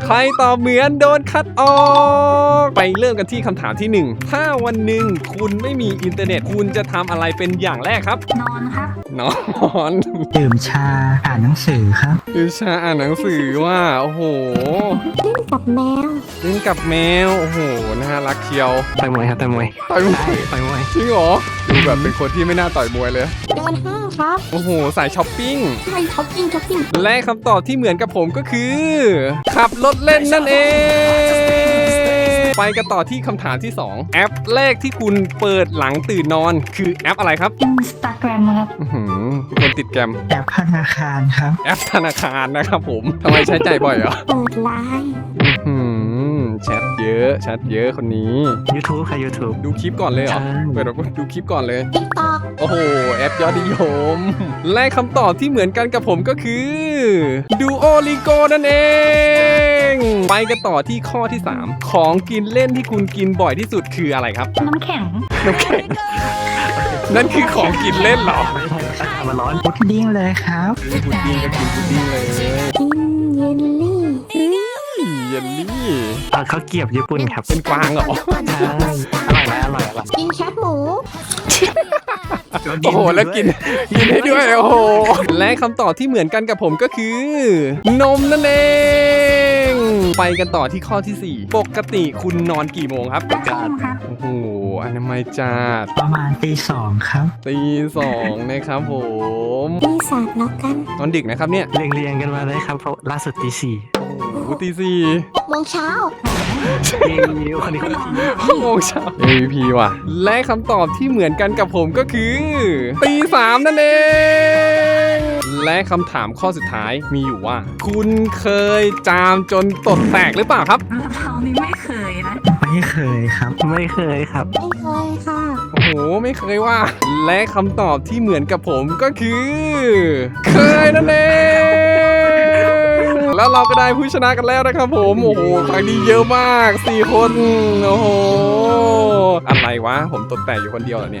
ใครตอบเหมือนโดนคัดออก ไปเริ่มกันที่คำถามที่หนึ่งถ้าวันหนึ่งคุณไม่มีอินเทอร์เน็ตคุณจะทำอะไรเป็นอย่างแรกครับ นอนครับนอนดื่มชาอ่านหนังสือครับวิชาอ่านหนังสือว่า โอ้โหกับแมว เล่นกับแมว โอ้โหน่ารักเชียวต่อยมวยครับต่อยมวยต่อยมวยใช่ต่อยมวยจริงเหรอดูแบบเป็นคนที่ไม่น่าต่อยมวยเลย เดือนห้าครับโอ้โห สายช้อปปิ้งไปช้อปปิ้งช้อปปิ้งและคำตอบที่เหมือนกับผมก็คือ ขับรถเล่นนั่นเอง ไปกันต่อที่คำถามที่ 2 แอปแรกที่คุณเปิดหลังตื่นนอนคือแอปอะไรครับ อินสตาแกรมครับ อื้อหือเป็นคนติดแกรมแอปธนาคารครับ แอปธนาคารนะครับผมทำไมใช้ใจายบ่อยเหรอ เปิดไลน์ อื้อหือ แชทเยอะแชทเยอะคนนี้ YouTube ค่ะ YouTube ดูคลิปก่อนเลยเหรอใช่ เปิดแบบดูคลิปก่อนเลย ติ๊กต็อกโอ้โห แอปยอดนิยม และคำตอบที่เหมือนกันกับผมก็คือ Duolingo นั่นเอง ไปกันต่อที่ข้อที่ 3 ของกินเล่นที่คุณกินบ่อยที่สุดคืออะไรครับ น้ำแข็งน้ำแข็ง นั่นคือของกินเล่นเหรอไม่ใช่อากาศมันร้อนพุดดิ้งเลยครับ พุดดิ้งก็กินพุดดิ้งเลย กินเยลลี่ เยลลี่อ่าข้าวเกรียบญี่ปุ่นครับเป็นกวางเหรอใช่อร่อยไหมอร่อยอร่อยกินแคบหมู โอ้โหแล้วกินกินให้ด้วยโอ้โหและคำตอบที่เหมือนกันกับผมก็คือ นมนั่นเอง ไปกันต่อที่ข้อที่ 4 ปกติคุณนอนกี่โมงครับทุ่มครับ โอ้โหอนามัยจัดประมาณตีสองครับตีสองนะครับผมปีศาจแล้วกันนอนดึกนะครับเนี่ยเรียงเรียงๆกันมาเลยครับเพราะล่าสุดตีสี่โอ้โหตีสี่หกโมงเช้าเย้คนนี้คนทีหกโมงเช้า MVP ว่ะ และคำตอบที่เหมือนกันกับผมก็คือตีสามนั่นเอง และคำถามข้อสุดท้ายมีอยู่ว่า คุณเคยจามจนตดแตกหรือเปล่าครับ เรานี่ไม่เคยนะ ไม่เคยครับ ไม่เคยครับ ไม่เคยค่ะ โอ้โห ไม่เคยว่า และคำตอบที่เหมือนกับผมก็คือ เคยนั่นเองแล้วเราก็ได้ผู้ชนะกันแล้วนะครับผม โอ้โห ครั้งนี้เยอะมาก 4 คน โอ้โห อะไรวะ ผมตดแต่อยู่คนเดียวเหรอเนี่ย